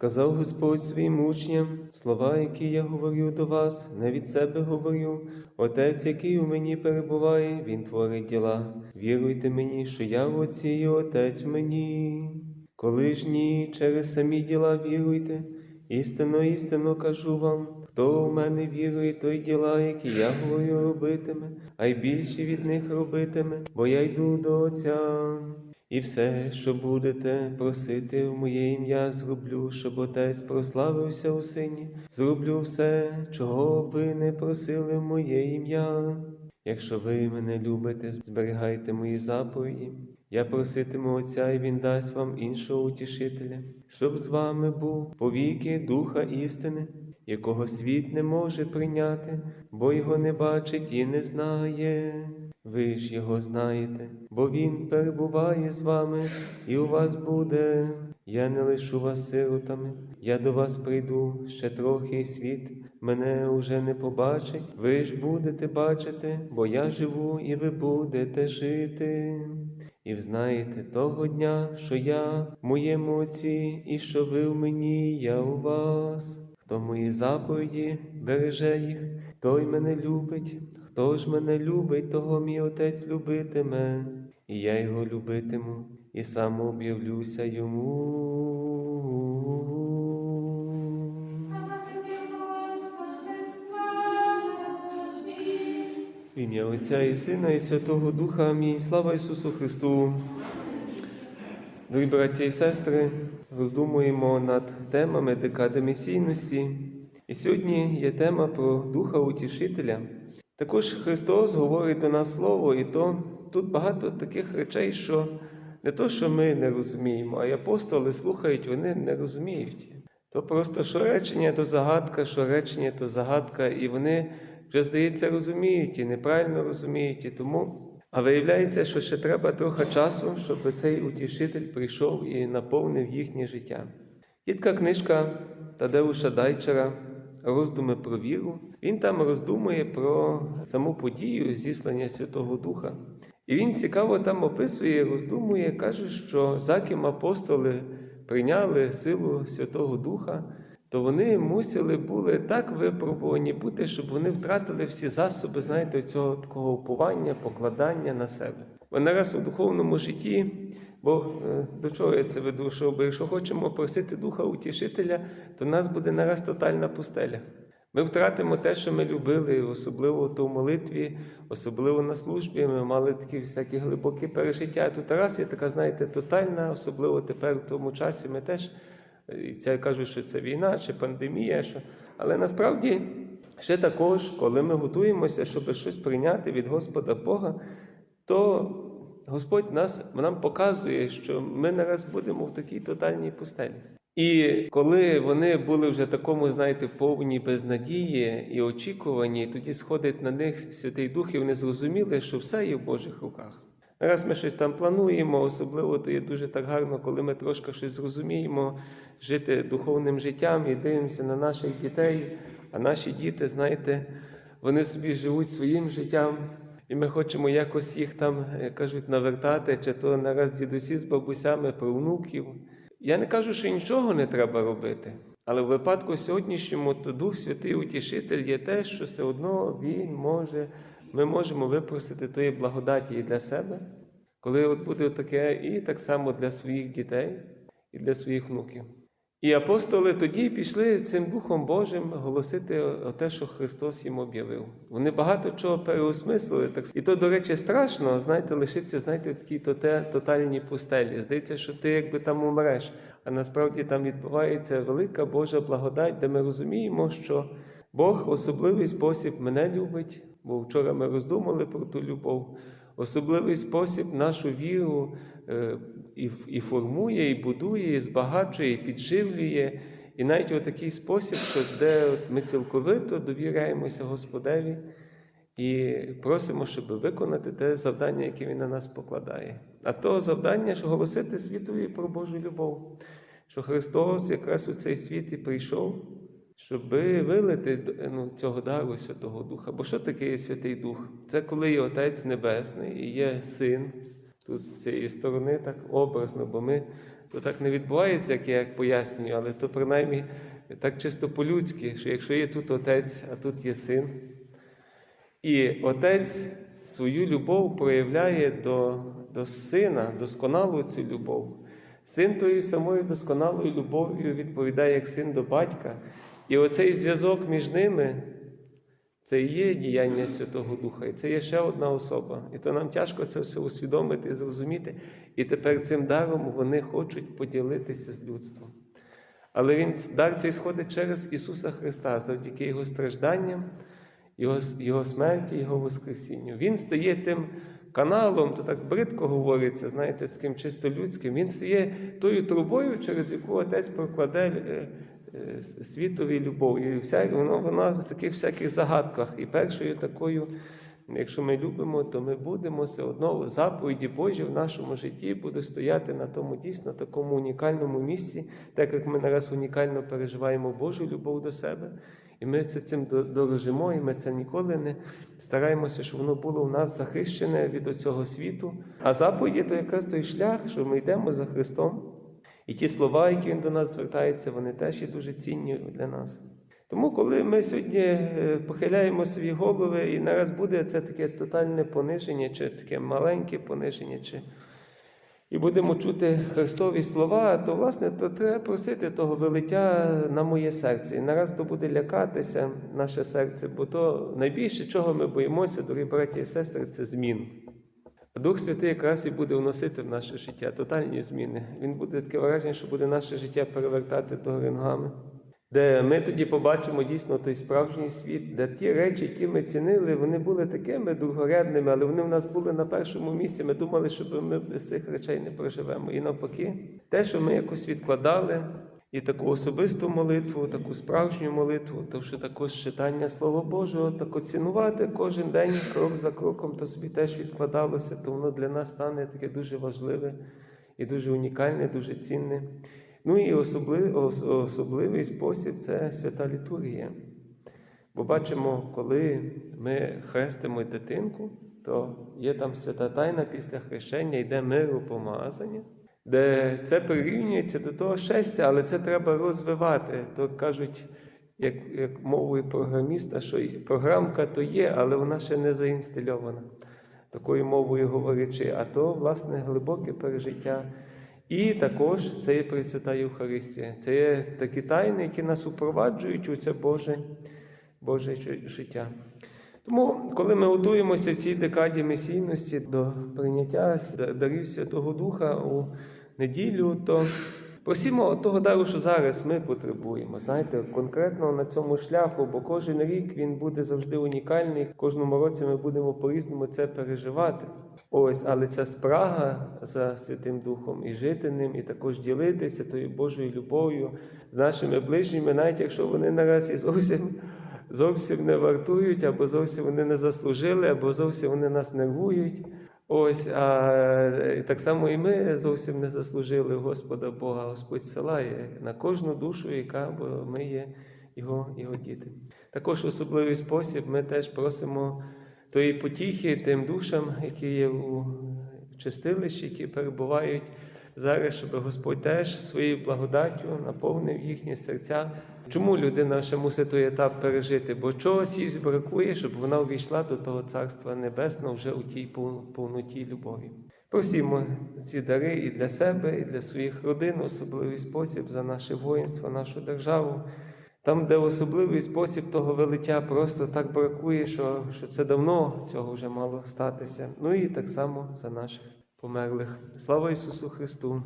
Сказав Господь своїм учням, слова, які я говорю до вас, не від себе говорю. Отець, який у мені перебуває, він творить діла. Віруйте мені, що я в Отці і Отець мені. Коли ж ні, через самі діла віруйте, істинно, істинно кажу вам, хто в мене вірує, той діла, які я говорю, робитиме, а й більше від них робитиме, бо я йду до Отця. І все, що будете просити в моє ім'я, зроблю, щоб Отець прославився у сині. Зроблю все, чого ви не просили в моє ім'я. Якщо ви мене любите, зберігайте мої заповіді. Я проситиму Отця, і Він дасть вам іншого утішителя, щоб з вами був повіки Духа істини, якого світ не може прийняти, бо його не бачить і не знає. Ви ж його знаєте, бо він перебуває з вами і у вас буде. Я не лишу вас сиротами, я до вас прийду ще трохи, і світ мене уже не побачить. Ви ж будете бачити, бо я живу, і ви будете жити. І взнаєте того дня, що я в моєму Отці, і що ви в мені, я у вас. Хто мої заповіді береже їх, той мене любить. Хто ж мене любить, того мій отець любитиме, і я його любитиму, і сам об'явлюся йому. В ім'я Отця і Сина, і Святого Духа. Амінь. Слава Ісусу Христу. Дорогі браття і сестри, роздумуємо над темами декади місійності. І сьогодні є тема про Духа Утішителя. Також Христос говорить до нас Слово, і то тут багато таких речей, що не то, що ми не розуміємо, а й апостоли слухають, вони не розуміють. То просто що речення, то загадка, що речення, то загадка, і вони вже, здається, розуміють і неправильно розуміють. І тому. А виявляється, що ще треба трохи часу, щоб цей утішитель прийшов і наповнив їхнє життя. Є книжка Тадеуша Дайчера Роздуми про віру. Він там роздумує про саму подію зіслання Святого Духа. І він цікаво там описує, роздумує, каже, що за ким апостоли прийняли силу Святого Духа, то вони мусили були так випробувані бути, щоб вони втратили всі засоби, знаєте, цього такого уповання, покладання на себе. Бо нараз у духовному житті, бо е, до чого я це веду? Що якщо хочемо просити Духа Утішителя, то нас буде нараз тотальна пустеля. Ми втратимо те, що ми любили, особливо то в молитві, особливо на службі. Ми мали такі всякі глибокі пережиття. Тут раз є така, знаєте, тотальна, особливо тепер в тому часі ми теж. Це кажуть, що це війна чи пандемія. Що... Але насправді ще також, коли ми готуємося, щоб щось прийняти від Господа Бога, то Господь нас, нам показує, що ми нараз будемо в такій тотальній пустелі. І коли вони були вже такому, знаєте, повні безнадії і очікувані, тоді сходить на них Святий Дух, і вони зрозуміли, що все є в Божих руках. Раз ми щось там плануємо, особливо то є дуже так гарно, коли ми трошки щось зрозуміємо, жити духовним життям і дивимося на наших дітей. А наші діти, знаєте, вони собі живуть своїм життям, і ми хочемо якось їх там, як кажуть, навертати, чи то нараз дідусі з бабусями про внуків. Я не кажу, що нічого не треба робити. Але в випадку сьогоднішньому, то Дух Святий Утішитель є те, що все одно Він може, ми можемо випросити тої благодаті і для себе, коли от буде таке, і так само для своїх дітей, і для своїх внуків. І апостоли тоді пішли цим Духом Божим голосити те, що Христос їм об'явив. Вони багато чого переосмислили. І то, до речі, страшно, знаєте, лишитися, знаєте, в такій тоте- тотальній пустелі. Здається, що ти якби там умреш. А насправді там відбувається велика Божа благодать, де ми розуміємо, що Бог особливий спосіб мене любить, бо вчора ми роздумали про ту любов. Особливий спосіб нашу віру е, і, і формує, і будує, і збагачує, і підживлює. І навіть у такий спосіб, що де ми цілковито довіряємося Господеві і просимо, щоб виконати те завдання, яке Він на нас покладає. А то завдання, що голосити світові про Божу любов, що Христос якраз у цей світ і прийшов, щоб вилити ну, цього дару Святого Духа. Бо що таке є Святий Дух? Це коли є Отець Небесний і є Син. Тут з цієї сторони так образно, бо ми то так не відбувається, як я як пояснюю, але то принаймні так чисто по-людськи, що якщо є тут отець, а тут є син, і отець свою любов проявляє до, до сина, досконалу цю любов. Син тою самою досконалою любов'ю відповідає як син до батька. І оцей зв'язок між ними це і є діяння Святого Духа, і це є ще одна особа. І то нам тяжко це все усвідомити і зрозуміти. І тепер цим даром вони хочуть поділитися з людством. Але він дар цей сходить через Ісуса Христа завдяки Його стражданням, Його, Його смерті, Його Воскресінню. Він стає тим каналом, то так бридко говориться, знаєте, таким чисто людським. Він стає тою трубою, через яку Отець прокладе е, світові любов. І вся, воно, воно в таких всяких загадках. І першою такою, якщо ми любимо, то ми будемо все одно заповіді Божі в нашому житті буде стояти на тому дійсно такому унікальному місці, так як ми нараз унікально переживаємо Божу любов до себе. І ми це цим дорожимо, і ми це ніколи не стараємося, щоб воно було в нас захищене від цього світу. А заповіді то якраз той шлях, що ми йдемо за Христом. І ті слова, які Він до нас звертається, вони теж є дуже цінні для нас. Тому, коли ми сьогодні е, похиляємо свої голови, і нараз буде це таке тотальне пониження, чи таке маленьке пониження, чи і будемо чути Христові слова, то власне то треба просити того велиття на моє серце. І нараз то буде лякатися наше серце, бо то найбільше, чого ми боїмося, дорогі браті і сестри, це змін. Дух Святий якраз і буде вносити в наше життя тотальні зміни. Він буде таке враження, що буде наше життя перевертати до ногами. Де ми тоді побачимо дійсно той справжній світ, де ті речі, які ми цінили, вони були такими другорядними, але вони в нас були на першому місці. Ми думали, що ми без цих речей не проживемо. І навпаки, те, що ми якось відкладали, і таку особисту молитву, таку справжню молитву, то що також читання Слова Божого, так цінувати кожен день крок за кроком, то собі теж відкладалося, то воно для нас стане таке дуже важливе і дуже унікальне, дуже цінне. Ну і особливий, особливий спосіб це свята літургія. Бо бачимо, коли ми хрестимо дитинку, то є там свята тайна після хрещення, йде миру помазання, де це прирівнюється до того щастя, але це треба розвивати. То кажуть, як, як мовою програміста, що програмка то є, але вона ще не заінстильована. Такою мовою говорячи, а то, власне, глибоке пережиття. І також це є Пресвята Євхаристія. Це є такі тайни, які нас упроваджують у це Боже, Боже життя. Тому, коли ми готуємося в цій декаді месійності до прийняття дарів Святого Духа у неділю, то просимо того дару, що зараз ми потребуємо. Знаєте, конкретно на цьому шляху, бо кожен рік він буде завжди унікальний. Кожному році ми будемо по-різному це переживати. Ось, але ця спрага за Святим Духом і жити ним, і також ділитися тою Божою любов'ю з нашими ближніми, навіть якщо вони нараз і зовсім, зовсім не вартують, або зовсім вони не заслужили, або зовсім вони нас нервують. Ось, а так само і ми зовсім не заслужили Господа Бога. Господь силає на кожну душу, яка бо ми є його, його діти. Також особливий спосіб ми теж просимо тої потіхи тим душам, які є у чистилищі, які перебувають зараз, щоб Господь теж своєю благодаттю наповнив їхні серця. Чому людина ще мусить той етап пережити? Бо чогось їй бракує, щоб вона увійшла до того Царства Небесного вже у тій пов- повноті любові. Просімо ці дари і для себе, і для своїх родин, особливий спосіб за наше воїнство, нашу державу. Там, де особливий спосіб того велиття просто так бракує, що, що це давно цього вже мало статися. Ну і так само за наших померлих. Слава Ісусу Христу!